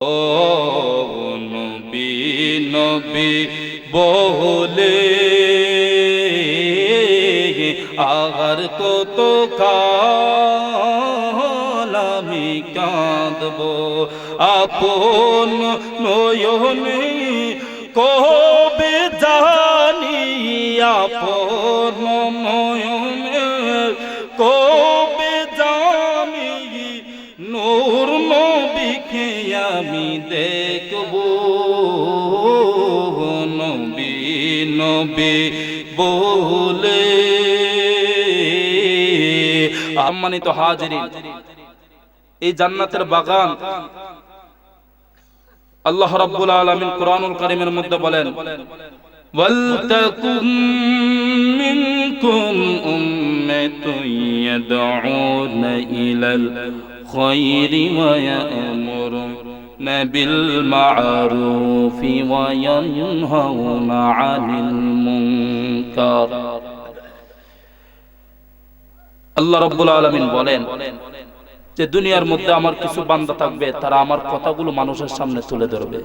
ও নবী নবী বলে আগার কত কাল আমি কাঁদব। আপন নয়নে নবী বলে। সম্মানিত হাজিরিন, এই জান্নাতের বাগান আল্লাহ রাব্বুল আলামিন কোরআনুল কারীমের মধ্যে বলেন ওয়ালতাকুম মিনকুম উম্মাতুন ইয়াদউনা ইলাল খায়রি ওয়া ওয়া ইয়ানহাউনা 'আনিল মুনকার আল্লাহ রাব্বুল আলামিন বলেন, যে দুনিয়ার মধ্যে আমার কিছু বান্দা থাকবে, তারা আমার কথাগুলো মানুষের সামনে তুলে ধরবে।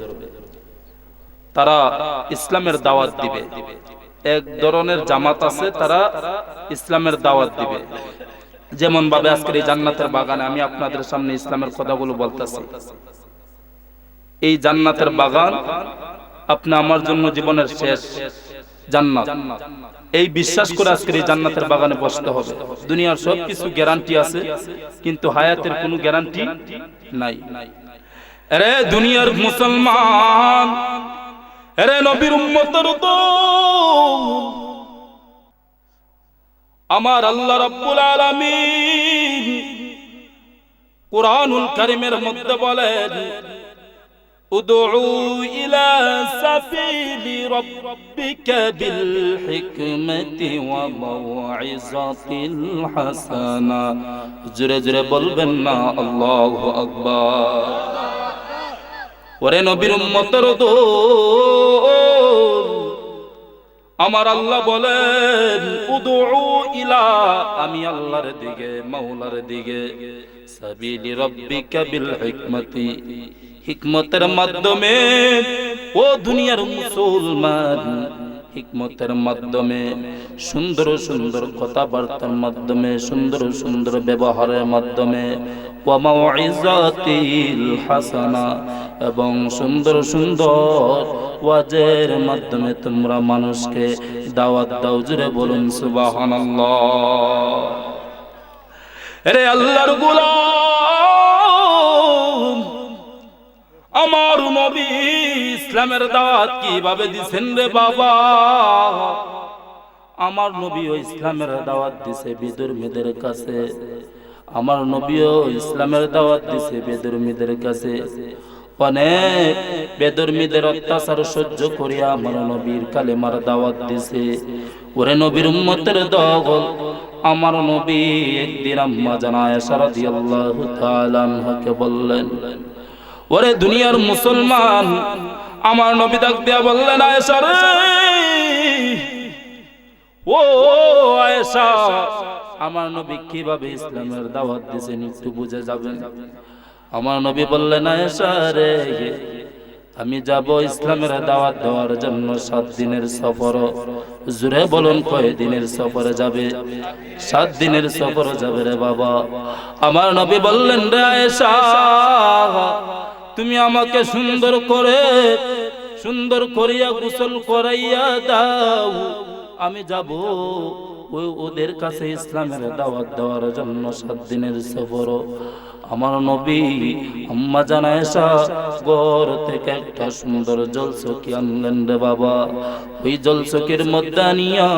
তারা ইসলামের দাওয়াত দিবে। এক ধরনের জামাত আছে, তারা ইসলামের দাওয়াত দিবে। যেমন ভাবে আজকের এই জান্নাতের বাগানে আমি আপনাদের সামনে ইসলামের কথাগুলো বলতেছি। এই জান্নাতের বাগান আপনি আমার জন্য জীবনের শেষ জান্নাত। এই বিশ্বাস করে আজকের এই জান্নাতের বাগানে বসতে হবে। দুনিয়ার সব কিছু গ্যারান্টি আছে, কিন্তু হায়াতের কোনো গ্যারান্টি নাই। আরে দুনিয়ার মুসলমান, আরে নবীর উম্মতের আমার আল্লাহ রাব্বুল আলামিন কোরআনুল কারীমের মধ্যে বলেন ادعوا إلى سبيل ربك بالحكمة وموعظة الحسنة جر جرى بلبنا الله أكبر ورنو برمتر دور আমার আল্লাহ বলেন ইলা, আমি আল্লাহর দিকে, মাওলার দিকে। সাবিলি রব্বিকা বিল হিকমতি। হিকমতের মাধ্যমে, ও দুনিয়ার মুসলমান হিকমতের মাধ্যমে, সুন্দর সুন্দর কথাবার্তার মাধ্যমে, সুন্দর সুন্দর ব্যবহারের মাধ্যমে হাসানা এবং সুন্দর সুন্দর ওয়াজের মাধ্যমে তোমরা মানুষকে দাওয়াত দাও জুড়ে বলুন সুবহানাল্লাহ। রে আল্লাহর গোলাম! আমার নবী ইসলামের দাওয়াত কীভাবে দিছেন রে বাবা? আমার নবীও ইসলামের দাওয়াত দিছে বিদুর্মীদের কাছে। আমার নবীও ইসলামের দাওয়াত দিছে বেদর্মীদের কাছে। অনেক বেদর্মীদের অত্যাচার সহ্য করিয়া আমার নবীর কালেমার দাওয়াত দিছে। ওরে নবীর উম্মতের দগল আমার নবী একদিন আম্মা জানায় সারাদিয়াল্লাহু তাআলা আনহাকে বললেন ওরে দুনিয়ার মুসলমান, আমার নবী ডাক দিয়া বললেন, আয়েশা রে। ও আয়েশা, আমার নবী কীভাবে ইসলামের দাওয়াত দিয়েছেন একটু বুঝে যাবেন? আমার নবী বললেন, আয়েশা রে, আমি যাব ইসলামের দাওয়াত দেওয়ার জন্য সাত দিনের সফর। জুড়ে বলুন কয় দিনের সফরে যাবে? সাত দিনের সফর যাবে রে বাবা। আমার নবী বললেন, রে আয়েশা তুমি আমাকে সুন্দর করে, সুন্দর করিয়া গোসল করাইয়া দাও। আমি যাব ওই ওদের কাছে ইসলামের দাওয়াত দেওয়ার জন্য সাত দিনের সফর। আমার নবী আম্মা জানায়সা ঘর থেকে একটা সুন্দর জলসকি আনলেন রে বাবা। ওই জলসকির মধ্যে আনিয়া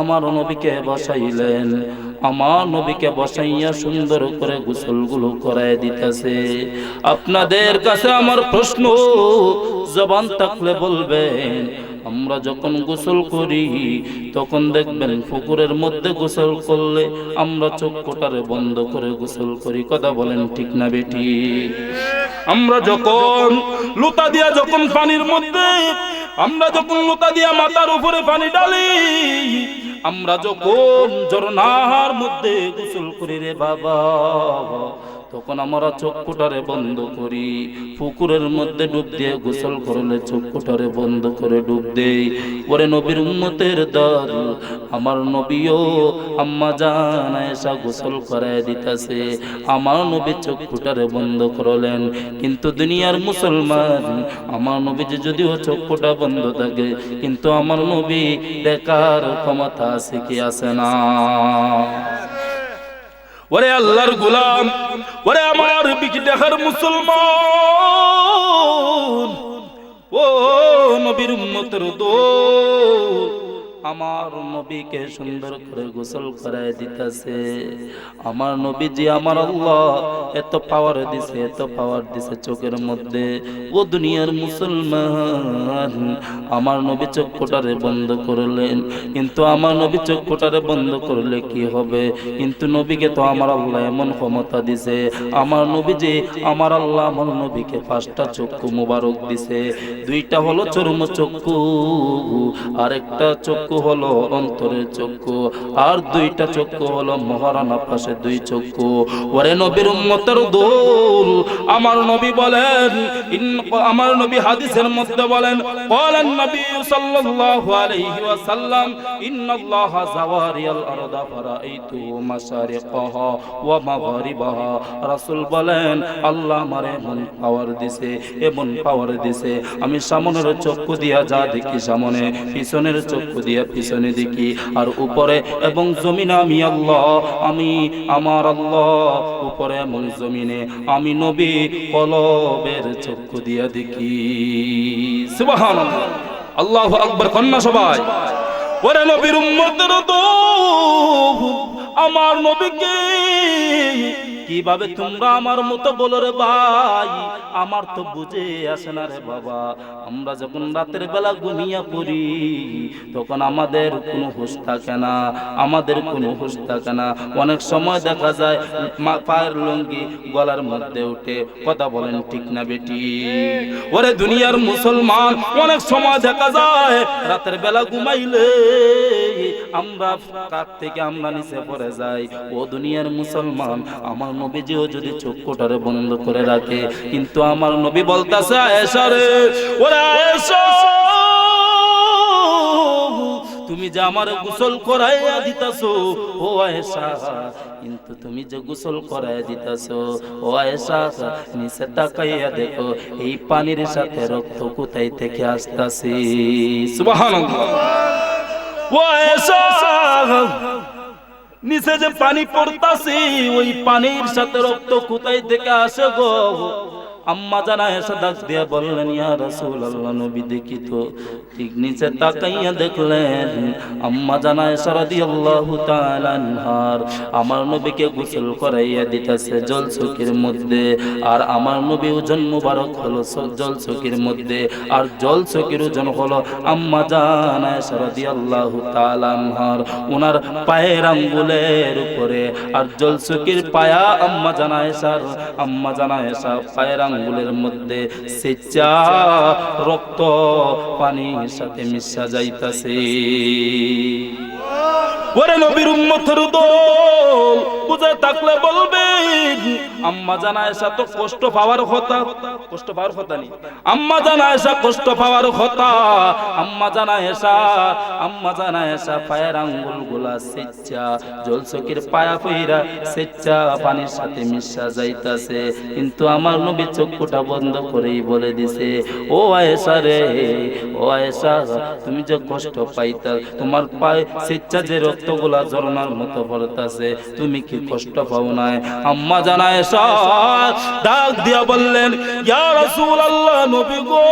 আমার নবীকে বসাইলেন। আমার নবীকে বসাইয়া সুন্দর করে গোসলগুলো করায় দিতেছে। আপনাদের কাছে আমার প্রশ্ন, জবান থাকলে বলবেন, আমরা যখন গোসল করি, তখন দেখবেন পুকুরের মধ্যে গোসল করলে আমরা চোখ কোটারে বন্ধ করে গোসল করি। কথা বলেন ঠিক না বেটি? আমরা যখন লুতা দিয়া যখন পানির মধ্যে, আমরা যখন লুতা দিয়া মাথার উপরে পানি ডালি আমরা যখন ঝর্ণার মধ্যে গোসল করি রে বাবা তখন আমরা চক্ষুটারে বন্ধ করি। পুকুরের মধ্যে ডুব দিয়ে গোসল করলে চক্ষুটারে বন্ধ করে ডুব দেই। ওরে নবীর উম্মতের দল, আমার নবীও আম্মা জান গোসল করায় দিতেছে। আমার নবী চক্ষুটারে বন্ধ করলেন। কিন্তু দুনিয়ার মুসলমান, আমার নবী যে যদিও চক্ষুটা বন্ধ থাকে, কিন্তু আমার নবী দেখার ক্ষমতা আছে কি না? ওরে আল্লাহর গুলাম ওরে আমার বিকি দেখার মুসলমান ও নবীর উম্মতের দোল। আমার নবীকে সুন্দর করে গোসল করায় দিতেছে। আমার নবীজি আমার আল্লাহ, এত পাওয়ার দিছে, এত পাওয়ার দিছে চোখের মধ্যে। ও দুনিয়ার মুসলমান, আমার নবী চক্ষুটারে বন্ধ করলেন। কিন্তু আমার নবী চক্ষুটারে বন্ধ করলে কি হবে? কিন্তু নবীকে তো আমার আল্লাহ এমন ক্ষমতা দিছে। আমার নবীজি, আমার আল্লাহ আমার নবীকে পাঁচটা চক্ষু মুবারক দিছে। দুইটা হলো চর্ম চক্ষু আর একটা চক্ষু হলো অন্তরের চক্ষু, আর দুইটা চক্ষু হলো মহারানা পাশে দুই চক্ষু। ওরে নবীর উম্মতের দোল, আমার নবী বলেন আমার নবী হাদিসের মধ্যে বলেন বলেন নবী সাল্লাল্লাহু আলাইহি ওয়াসাল্লাম, ইন্নাল্লাহা জাওয়ারিয়াল আরদা ফারাইতু মাশারিকাহা ওয়া মাগরিবাহা। রাসূল বলেন, আল্লাহ আমারে এমন পাওয়ার দিছে, এমন পাওয়ার দিছে। আমি সামনের চক্ষু দিয়া যা দেখি সামনে, পিছনের চক্ষু দিয়া পিছনে দেখি? আর উপরে এবং জমিনে আমি আল্লাহ, আমি আমার আল্লাহ। উপরে এবং জমিনে আমি নবী কলবের চক্ষু দিয়া দেখি। সুবহানাল্লাহ। আল্লাহু আকবার, কন্যা সবাই। ওরে নবীর উম্মতের আমার নবীকে কীভাবে তোমরা আমার মতো বলো রে ভাই? আমার তো বুঝে আসে না রে বাবা। আমরা যখন রাতের বেলা ঘুমিয়ে পড়ি, তখন আমাদের কোনো হুশ থাকে না, আমাদের কোনো হুশ থাকে না। অনেক সময় দেখা যায় পায়ের লুঙ্গি গলার মধ্যে উঠে কথা বলেন, ঠিক না বেটি? ওরে দুনিয়ার মুসলমান, অনেক সময় দেখা যায়, রাতের বেলা ঘুমাইলে আমরা কাক থেকে আমরা নিচে পড়ে যাই? ও দুনিয়ার মুসলমান, আমার নবীজিও যদি চক্ষুটারে বন্ধ করে রাখে, কিন্তু আমার নবী বলতাছে, আয়েশা রে, ওরে তুমি যে আমার গোসল করাইয়া দিতাছো, ও আয়েশা, কিন্তু তুমি যে গোসল করাইয়া দিতাছো, ও আয়েশা, নিচে তাকাইয়া দেখো, এই পানির সাথে রক্ত কোথায় থেকে আসতাছে? সুবহানাল্লাহ। ও আয়েশা নিচে যে পানি পড়তাছে ওই পানির সাথে রক্ত কোথায় থেকে আসে গো। আম্মা জানা এসে ডাক দিয়া বললেন, ইয়া রাসূলুল্লাহ, নবী দেখি তো। ঠিক নিচে তাকাইয়া দেখলেন আম্মা জানা এসে রাদিয়াল্লাহু তাআলা আনহার। আমার নবীকে গোসল করাইয়া দিতেছে জল চকির মধ্যে, আর আমার নবী ওজন মুবারক হলো জল চকির মধ্যে, আর জল চকির ওজন হলো আম্মা জানা এসে রাদিয়াল্লাহু তাআলা আনহার। ওনার পায়ের আঙ্গুলের উপরে, আর জল চকির পায়া আম্মা জানা এসার, আম্মা জানা এসা পায়ের আঙ্গুলের মধ্যে সেচা রক্ত পানির সাথে মিশা যাইতাছে। ওরে নবীর উম্মতের দল, বুঝে থাকলে বলবেন, আম্মা জানা এসা তো কষ্ট পাওয়ার কথা। কষ্ট পাওয়ার কথা নেই আম্মা জানা এসা কষ্ট পাওয়ার কথা। আম্মা জানা এসা, আম্মা জানা এসা পায়ের আঙ্গুলগুলা সেচ্চা জল পায়া পানির সাথে মিশা যাইতাছে। কিন্তু আমার নবী চক্ষুটা বন্ধ করেই বলে দিছে, ও আয়েশা রে, ও আয়েশা, তুমি যে কষ্ট পাইতা, তোমার পায়ে সেচ্চা যে রক্তগুলা ঝরনার মতো পড়তাছে, তুমি কি কষ্ট পাও না আম্মা জানা এসা ডাক দিয়া বললেন, ইয়া রাসূলুল্লাহ, নবী গো,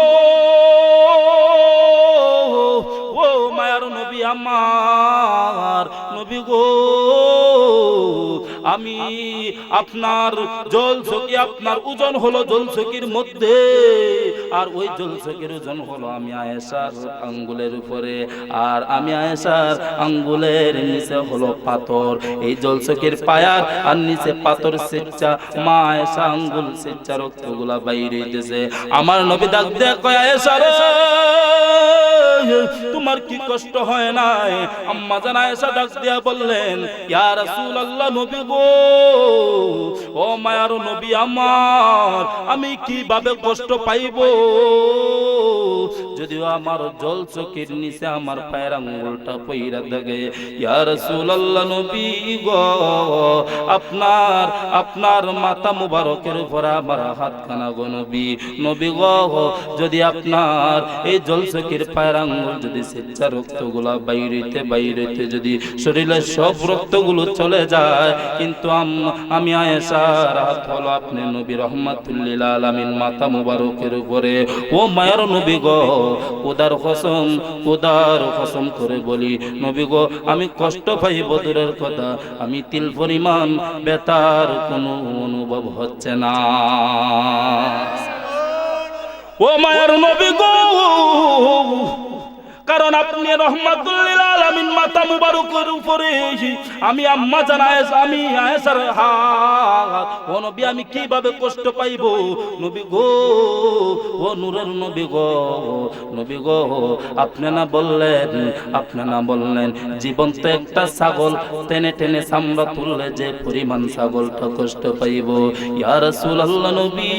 ও মায়ার নবী আমার, নবী গো আমি আপনার জল চকি আপনার ওজন হলো জল চকির মধ্যে। আর ওই জল চকির ওজন হলো আমি আয়েশার আঙ্গুলের উপরে। আর আমি আয়েশার আঙ্গুলের নিচে হলো পাথর। এই জল চকির পায়ার আর নিচে পাথর সেচ্চা। মা আয়েশা আঙ্গুল সেচ্চা, রক্তগুলা বাইরে হইতেছে আমার নবী ডাক দেয়া কয়, আয়েশা রে। তোমার কি কষ্ট হয় নাই? আম্মা জান আয়েশা ডাক দিয়া বললেন, ইয়া রাসূলুল্লাহ নবী গো, ও মায়ার নবী আমার, আমি কীভাবে কষ্ট পাইব? যদিও আমার জল চোখের নিচে আমার পায়ের আঙ্গুলটা পইরা থাকে ইয়া রাসূলুল্লাহ নবী গো, আপনার আপনার মাথা মুবারকের উপর আমার হাত খানা গো নবী নবী গো, যদি আপনার এই জল চোখের পায়ের আঙ্গুল যদি স্বেচ্ছা রক্তগুলা বাইরেতে বাইরেতে যদি শরীরের সব রক্তগুলো চলে যায়, কিন্তু আম- আয়েশার হাত হলো আপনি নবী রহমাতুল্লিল আলামিন মাথা মুবারকের উপরে, ও মায়ের নবী গো উদার কসম উদার কসম করে বলি, নবী গো, আমি কষ্ট পাই বদরের কথা, আমি তিল পরিমাণ বেতার কোনো অনুভব হচ্ছে না। ও মায়ের নবী গো কারণ আপনি রহমাতুল্লিল আলামিন মাথা মুবারকের উপরে আমি আম্মা জানায় আমি আয়েশার হাত। ও নবী, আমি কীভাবে কষ্ট পাইব? নবী গো, ও নূরের নবী গো নবী গো, আপনি না বললেন, আপনি না বললেন, জীবন্ত একটা ছাগল টেনে টেনে চামড়া তুললে যে পরিমাণ ছাগলটা কষ্ট পাইব। ইয়া রাসূলুল্লাহ নবী,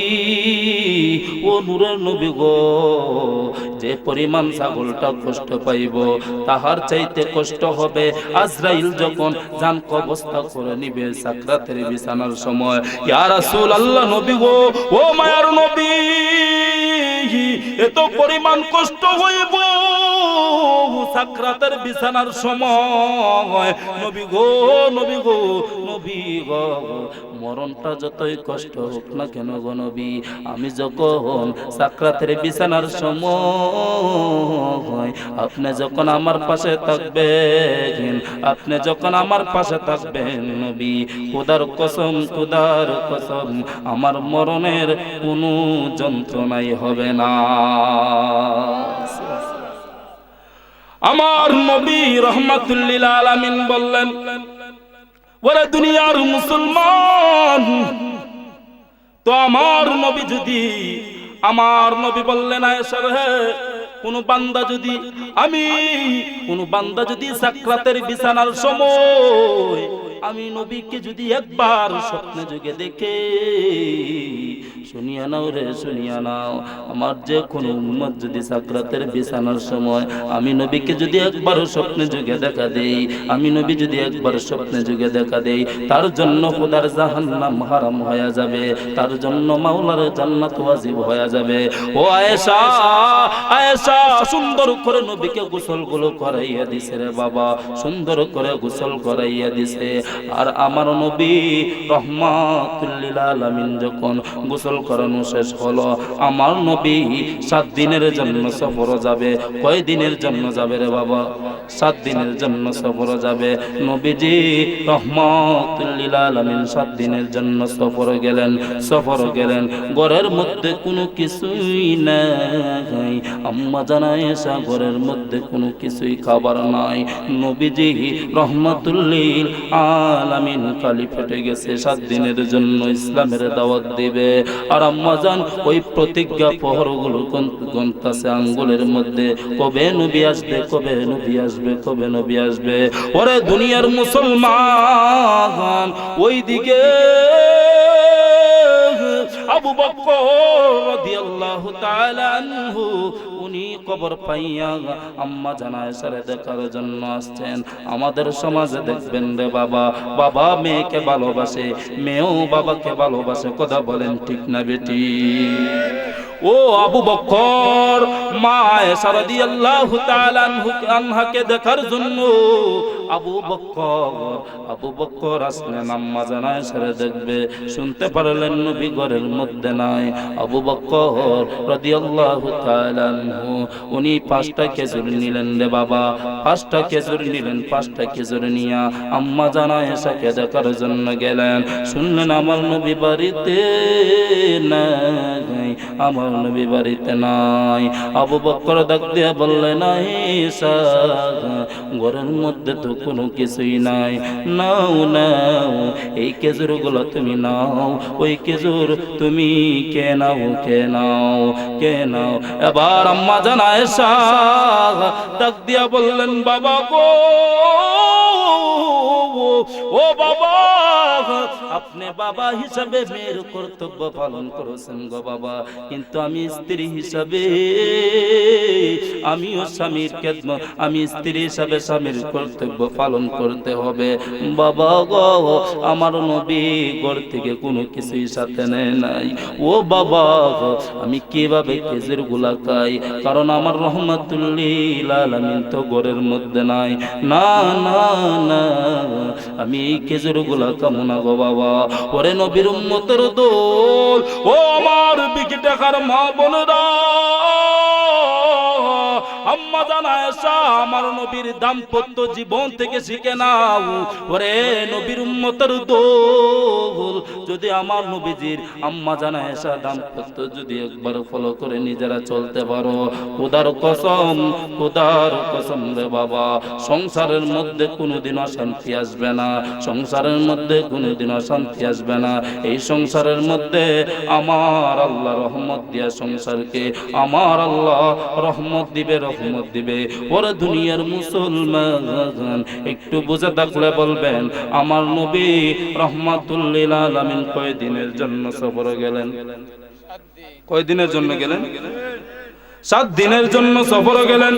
ও নূরের নবী গো, যে পরিমাণ ছাগলটা কষ্ট পাইব। তাহার চাইতে কষ্ট হবে। আজরাইল যখন জান কবস্থা করে নিবে সাকরাতের বিছানার সময়, ইয়া রাসূল আল্লাহ নবী গো, ও মায়ার নবী, এত পরিমাণ কষ্ট হইব। সাকরাতের বিছানার সময়। নবী গো নবী গো নবী গো, মরণটা যতই কষ্ট হোক না কেন গো নবী, আমি যখন সাকরাতের বিছানার সময়, আপনি যখন আমার পাশে থাকবেন, আপনি যখন আমার পাশে থাকবেন নবী, খুদার কসম খুদার কসম, আমার মরণের কোনো যন্ত্রণাই হবে না। আমার নবী রহমাতুল্লিল আলামিন বললেন বলে দুনিয়ার মুসলমান, তো আমার নবী যদি, আমার নবী বললেন আয়সার হে কোন বান্দা যদি আমি, কোন বান্দা যদি সাকরাতের বিছানার সময় আমি নবীকে যদি একবার স্বপ্নে যুগে দেখে, শুনিয়া নাও রে, শুনিয়া নাও, আমার যে কোনো উম্মত যদি সাকরাতের বিছানার সময় আমি নবীকে যদি একবার স্বপ্নে যুগে দেখা দেই, আমি নবী যদি একবার স্বপ্নে যুগে দেখা দেই, তার জন্য খোদার জাহান্নাম হারাম হয়ে যাবে, তার জন্য মাওলার জান্নাত ওয়াজিব হয়ে যাবে। ও আয়েশা আয়েশা সুন্দর করে নবীকে গোসলগুলো করাইয়া দিছে রে বাবা, সুন্দর করে গোসল করাইয়া দিছে। আর আমার নবী রহমাতুল্লিল আলামিন যখন গোসল করানো শেষ হলো, আমার নবী সাত দিনের জন্য সফর যাবে। কয় দিনের জন্য যাবে রে বাবা? সাত দিনের জন্য সফর যাবে। নবীজি রহমাতুল্লিল আলামিন সাত দিনের জন্য সফর গেলেন সফর গেলেন। ঘরের মধ্যে কোনো কিছুই নাই। আম্মা জানায় এসা ঘরের মধ্যে কোনো কিছুই খাবার নাই। নবীজি রহমাতুল্লিল আলামিন কালি ফেটে গেছে, সাত দিনের জন্য ইসলামের দাওয়াত দিবে। আর আম্মা জান ওই প্রতিজ্ঞা পহরগুলো গন্তাছে আঙ্গুলের মধ্যে। কবে নবী আসবে, কবে নবী আসবে, কবে নবী আসবে? ওরে দুনিয়ার মুসলমান ওই দিকে আবু বকর রাদিয়াল্লাহু তাআলা আনহু উনি কবর পাইয়া আম্মা জানায় সারে দেখার জন্য আসছেন। আমাদের সমাজে দেখবেন রে বাবা বাবা মেয়েকে ভালোবাসে, মেয়েও বাবাকে ভালোবাসে, কথা বলেন ঠিক না বেটি? ও আবু বকর মা আয়েশা রাদিয়াল্লাহু তাআলা আনহু- আনহাকে দেখার জন্য। আবু বকর আবু বকর আসলেন, আম্মা জানায় সারে দেখবে। শুনতে পারলেন নবী ঘরের মধ্যে নাই। আবু বকর রাদিয়াল্লাহু তাআলা আনহু উনি পাঁচটা খেজুর নিলেন রে বাবা। পাঁচটা খেজুর নিলেন, পাঁচটা খেজুর নিয়া আম্মা জানা এসাকে দেখার জন্য গেলেন। শুনলেন আমার নবী বাড়িতে নাই। আমার নবী বাড়িতে নাই। আবু বকর ডাক দিয়া বললেন আয়েশা ঘরের মধ্যে তো কোনো কিছুই নাই। নাও নাও, এই খেজুরগুলো তুমি নাও, ওই খেজুর তুমি কে নাও কে নাও কে নাও। এবার আম্মা জানায় ডাক দিয়া বললেন, বাবা গো, ও বাবা আপনি বাবা হিসাবে মেয়ের কর্তব্য পালন গো বাবা। কিন্তু আমি স্ত্রী হিসাবে, আমিও স্বামীর আমি স্ত্রী হিসাবে স্বামীর কর্তব্য পালন করতে হবে। বাবা গো, আমার নবী ঘর থেকে কোনো কিছুই সাথে নেয় নাই। ও বাবা আমি কীভাবে খেজুরগুলা খাই? কারণ আমার রহমাতুল্লিল তো ঘরের মধ্যে নাই। না না না, আমি এই খেজুরগুলা কামনা গো বাবা। ওরে নবীর উম্মতের দোল। ও আমার বিকি টাকার মা বোনরা আম্মা আমার নবীর দাম্পত্য জীবন থেকে শিখে নাও। ওরে নবীর উম্মতের দোল, যদি আমার নবীজির আম্মা জানায় দাম্পত্য যদি একবার ফলো করে নিজেরা চলতে পারো। কসম কসম রে বাবা। সংসারের মধ্যে কোনোদিন অশান্তি আসবে না। সংসারের মধ্যে কোনোদিন অশান্তি আসবে না। এই সংসারের মধ্যে আমার আল্লাহ রহমত দিয়া সংসারকে, আমার আল্লাহ রহমত দিবে রহমত দিবে। ওরা দুনিয়ার মুসলমান, একটু বুঝে থাকলে বলবেন, আমার নবী রহমাতুল্লিল আলামিন কয়দিনের জন্য সফরে গেলেন? কয়দিনের জন্য গেলেন? সাত দিনের জন্য সফরে গেলেন।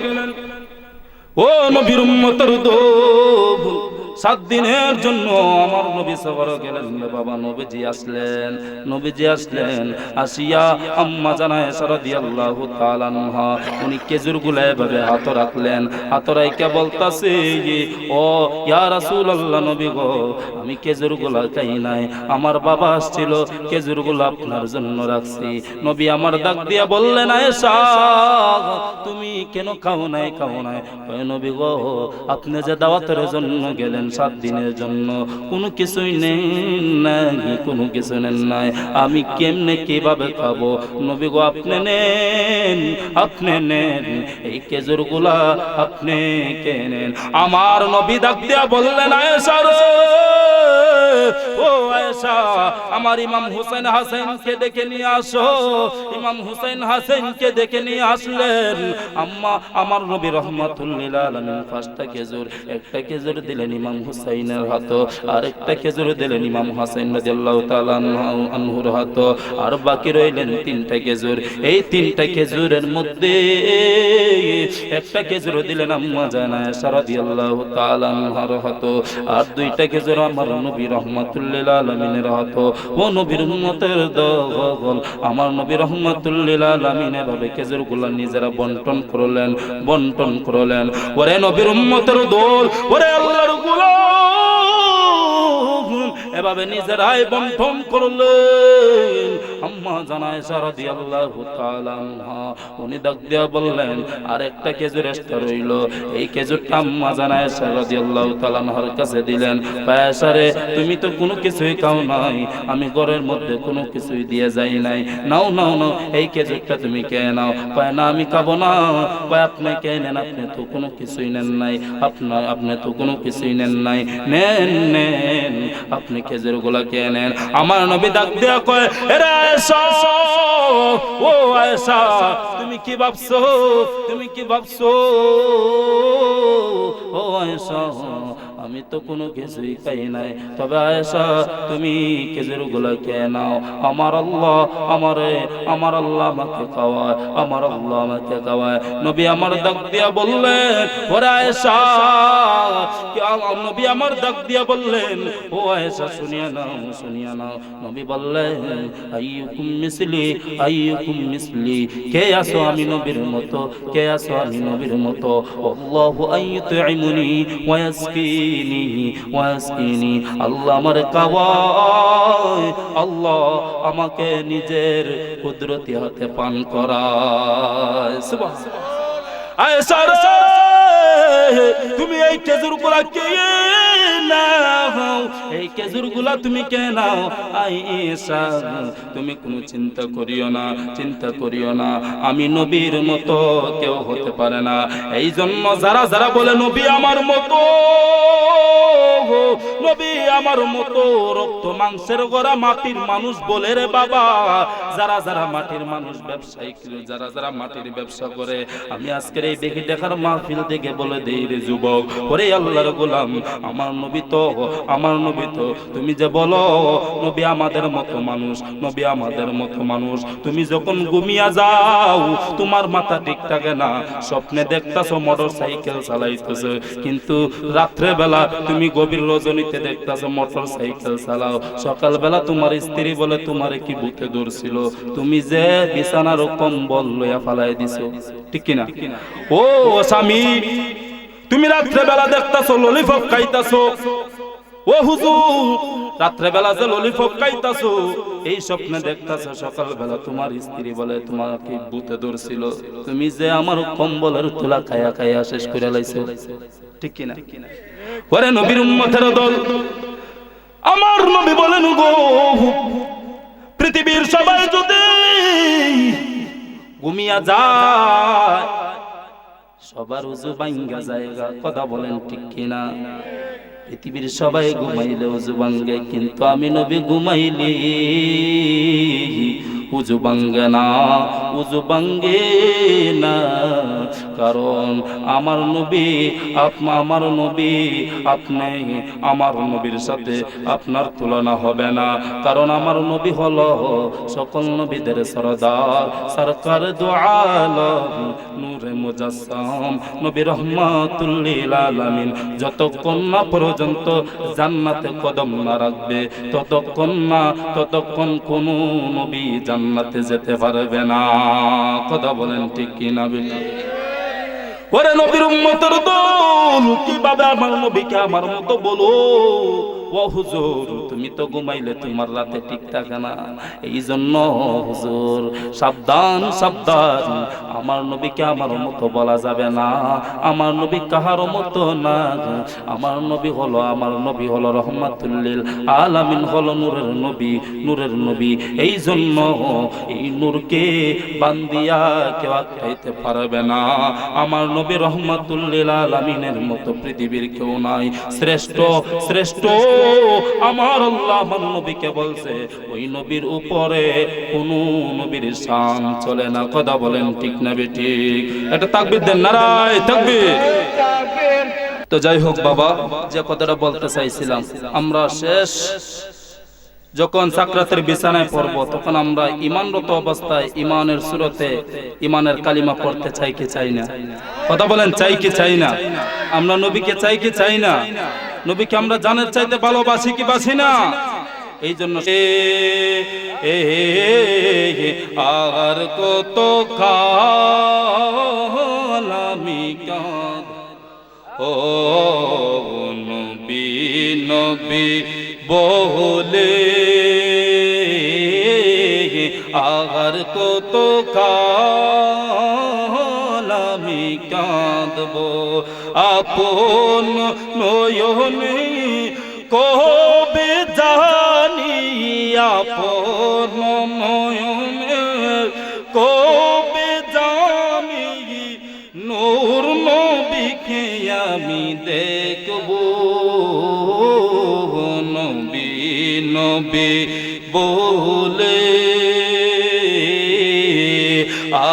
ও নবীর উম্মতের দোল। সাত দিনের জন্য আমার নবী সফর গেলেন বাবা, নবীজি আসলেন নবীজি আসলেন। আসিয়া আম্মা জানায় সারাদিয়াল্লাহু তাআলা আনহা, উনি কেজুরগুলা এভাবে হাত রাখলেন। হাত রাইকা বলতাছে, ও ইয়া রাসূলুল্লাহ নবী গো, আমি কেজুরগুলা খাই নাই। আমার বাবা আসছিল, খেজুরগুলা আপনার জন্য রাখছি। নবী আমার ডাক দিয়া বললেন আয়েশা তুমি কেন খাও নাই খাও নাই? নবী গো, আপনি যে দাওয়াতের জন্য গেলেন সাত দিনের জন্য কোনো কিছুই নেন নাই, কোনো কিছু নেন নাই। আমি কেমনে কীভাবে খাব? নবী গো, আপনি নেন আপনি নেন। এই খেজুরগুলা আপনি কে নেন আমার নবী ডাক দিয়া বললেন, আয়েশা ও আয়েশা, আমার ইমাম নিয়ে আসো। ইমাম নিয়ে আসলেন। আম্মা, আমার রহমাতুল্লিল আলামিন পাঁচটা খেজুর, একটা খেজুর দিলেন ইমাম হাত, আর খেজুর দিলেন ইমাম রাদিয়াল্লাহু তাআলা আনহুর হাত। আর বাকি রইলেন তিনটা খেজুর। এই তিনটা খেজুরের মধ্যে একটা খেজুর দিলেন আম্মা জানায় রাদিয়াল্লাহু তাআলা আনহার হাত, আর দুইটা খেজুর আমার নবী রহমাতুল্লিল আলামিনের হাত ও নবীর উম্মতের দল আমার নবী রহমাতুল্লিল আলামিনের ভাবে খেজুরগুলা নিজেরা বন্টন করলেন বন্টন করলেন। ওরে নবীর উম্মতের দল, ওরে আল্লাহর গোলাম। এভাবে নিজেরাই বন্টন করলেন। আম্মা জানায় সারাদি আল্লাহ উনি ডাক দিয়া বললেন আর একটা খেজুর এক্সট্রা রইল। এই খেজুরটা আম্মা জানায় সারাদি আল্লাহ তালানহার কাছে দিলেন পায়াসারে তুমি তো কোনো কিছুই খাও নাই, আমি ঘরের মধ্যে কোনো কিছুই দিয়ে যাই নাই। নাও নাও নাও, এই খেজুরটা তুমি কে নাও। পায় না, আমি খাব না। পায় আপনি কে নেন, আপনি তো কোনো কিছুই নেন নাই। আপনার আপনি তো কোনো কিছুই নেন নাই। নেন নেন, আপনি খেজুরগুলা কে নেন। আমার নবী ডাক দেয়া কয় এরা আয়েশা ও আয়সা তুমি কি ভাবছ? তুমি কি ভাবছ? ও আয়েশা আমি তো কোনো কিছুই খাই নাই। তবে আয়েশা, তুমি খেজুরগুলা কে নাও। আমার আল্লাহ আমারে, আমার আল্লাহ আমাকে খাওয়ায়, আমার আল্লাহ আমাকে খাওয়ায়। নবী আমার ডাক দিয়া বললেন, ওরে আয়েশা নবী আমার ডাক দিয়া বললেন, ও আয়েশা, শুনিয়া নাও শুনিয়া নাও। নবী বললেন, আইয়ুকুম মিসলি আইয়ুকুম মিসলি। কে আসো আমি নবীর মতো? কে আসো আমি নবীর মতো? আল্লাহু আইয়ুতইমুনি ওয়া ইয়াসকিনি ওয়া ওয়াসকিনি আল্লাহ আমার কাওয়ায়। আল্লাহ আমাকে নিজের কুদরতি হাতে পান করায়। সুবহানাল্লাহ। আয়েশা রে, তুমি এই খেজুরগুলা কে নাও। এই খেজুরগুলা তুমি কে নাও? তুমি কোনো চিন্তা করিও না, চিন্তা করিও না। আমি নবীর মতো কেউ হতে পারে না। এই জন্য যারা যারা বলে, নবী আমার মতো নবী আমার মতো, রক্ত মাংসের গড়া মাটির মানুষ বলে রে বাবা। যারা যারা মাটির মানুষ ব্যবসায়ী যারা যারা মাটির ব্যবসা করে, আমি আজকের এই দেখি দেখার মাহফিল দেখে বলে দেই রে যুবক, ওরে আল্লাহর গোলাম, আমার নবী তো আমার নবী তো তুমি যে বলো, নবী আমাদের মতো মানুষ, নবী আমাদের মতো মানুষ। তুমি যখন ঘুমিয়া যাও, তোমার মাথা ঠিক থাকে না। স্বপ্নে দেখতাছো মোটর সাইকেল চালাইতেছো। কিন্তু রাত্রে বেলা তুমি গভীর রজনীতে দেখতাছো মোটর সাইকেল চালাও। সকালবেলা তোমার স্ত্রী বলে, তোমার কি বুকে ধরছিল? তুমি যে বিছানার কম্বল লইয়া ফালাই দিছো। ঠিক কিনা? ও স্বামী তুমি রাত্রে বেলা দেখতাছো ললিপপ খাইতাছো। ও হুজুর রাত্রে বেলা যে ললিপপ খাইতাছো, এই স্বপ্নে দেখতাছো সকাল বেলা তোমার স্ত্রী বলে তোমাকে বুতে ধরছিল। তুমি যে আমার কম্বলের তুলা খায়া খায়া শেষ করে লাইছো। ঠিক কিনা? ওরে নবীর উম্মতের দল, আমার নবী বলেন গো, পৃথিবীর সবাই যদি ঘুমিয়া যায় সবার উজু বাঙ্গা জায়গা, কথা বলেন ঠিক কিনা? পৃথিবীর সবাই ঘুমাইলে উজু বাঙ্গে কিন্তু আমি নবী ঘুমাইলি। উজু ভাঙ্গে না উজু ভাঙ্গে না কারণ আমার নবী আপনা আমার নবী, আপনি আমার নবীর সাথে আপনার তুলনা হবে না। কারণ আমার নবী হল সকল নবীদের সরদার। সরকার দোয়ালম নূরে মুজাসসাম, নবী রহমাতুল্লিল আলামিন। যতক্ষণ না পর্যন্ত জান্নাতে কদম না রাখবে, ততক্ষণ না ততক্ষণ কোন নবী জান্নাতে যেতে পারবে না। কথা বলেন ঠিক কি না বেটা? ওরে নবীর উম্মতের দল কীভাবে আমার নবীকে আমার মতো বলো? ও হুজুর, তুমি তো ঘুমাইলে তোমার রাতে ঠিক থাকে না। এই জন্য হুজুর, সাবধান সাবধান। আমার নবীকে আমার মতো বলা যাবে না। আমার নবী কাহার মতো না। আমার নবী হলো, আমার নবী হলো রহমাতুল্লিল আলামিন, হলো নূরের নবী নূরের নবী। এই জন্য এই নূরকে বান্দিয়া কেউ আটকাইতে পারবে না। আমার নবী রহমাতুল্লিল আলামিনের মতো পৃথিবীর কেউ নাই। শ্রেষ্ঠ শ্রেষ্ঠ আমার আল্লাহ আমার নবীকে বলছে, ওই নবীর উপরে কোন নবীর শান চলে না। কথা বলেন ঠিক না ঠিক? এটা তাকবির দেন, নারায় তাকবির। তো যাই হোক বাবা, যে কথাটা বলতে চাইছিলাম, আমরা শেষ যখন সাকরাতের বিছানায় পড়ব, তখন আমরা ইমানরত অবস্থায় ইমানের সুরতে ইমানের কালিমা পড়তে চাই কি চাই না? কথা বলেন, চাই কি চাই না? আমরা নবীকে চাই কি চাই না? নবীকে আমরা জানের চাইতে ভালোবাসি কি বাসি না? এই জন্য আর কত কালামি কাঁদ ও নবী নবী বলে আগার কত কালামি কাঁদব। আপন নয়নে কবে জানি আপন নবী বলে,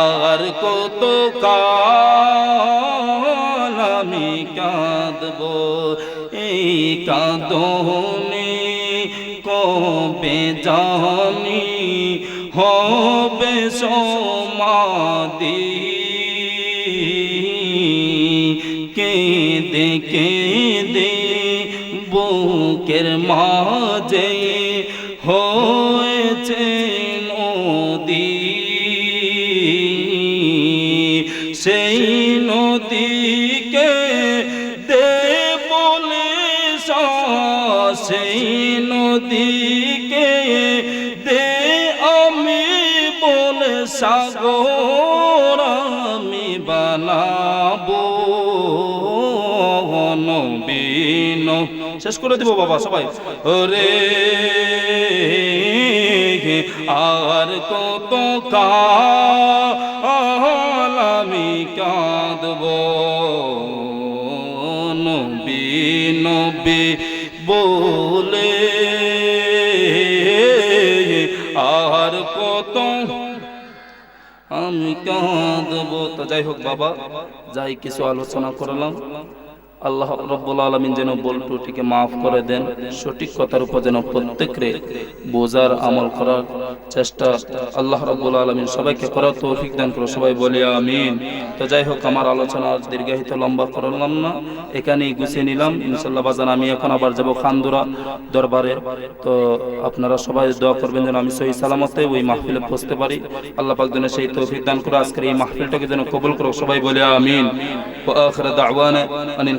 আর কত কাল আমি কাঁদব, এই কাঁদনে কবে জানি, হবে সমাধি। কেঁদে কেঁদে বুকের মাঝে হয়েছে নদী। সেই নদীকে দে বলে সেই নদীকে দে আমি বলে সাগর আমি বানাবো। নবীন শেষ করে দিব বাবা সবাই। ওরে আর কত কাল আমি কাঁদব? নবী নবী বলে আর কত আমি কাঁদবো? তো যাই হোক বাবা, যাই কিছু আলোচনা করলাম। আল্লাহ রব্বুল আলমিন যেন বল্টুটিকে মাফ করে দেন, সঠিক কথার উপর যেন প্রত্যেকরে বোঝার আমল করার চেষ্টা আল্লাহ রব্বুল আলমিন সবাইকে করার তৌফিক দান করো সবাই বলি আমিন। তো যাই হোক, আমার আলোচনা দীর্ঘায়িত, লম্বা করলাম না, এখানেই গুছিয়ে নিলাম ইনশাল্লাহ বাজান, আমি এখন আবার যাব খান্দুরা দরবারে। তো আপনারা সবাই দোয়া করবেন যেন আমি সহি সালামতে ওই মাহফিলে পৌঁছতে পারি। আল্লাহ পাক যেন সেই তৌফিক দান করে আজকের এই মাহফিলটাকে যেন কবুল করো সবাই বলে আমিন। আখির দাওয়ানা আনিল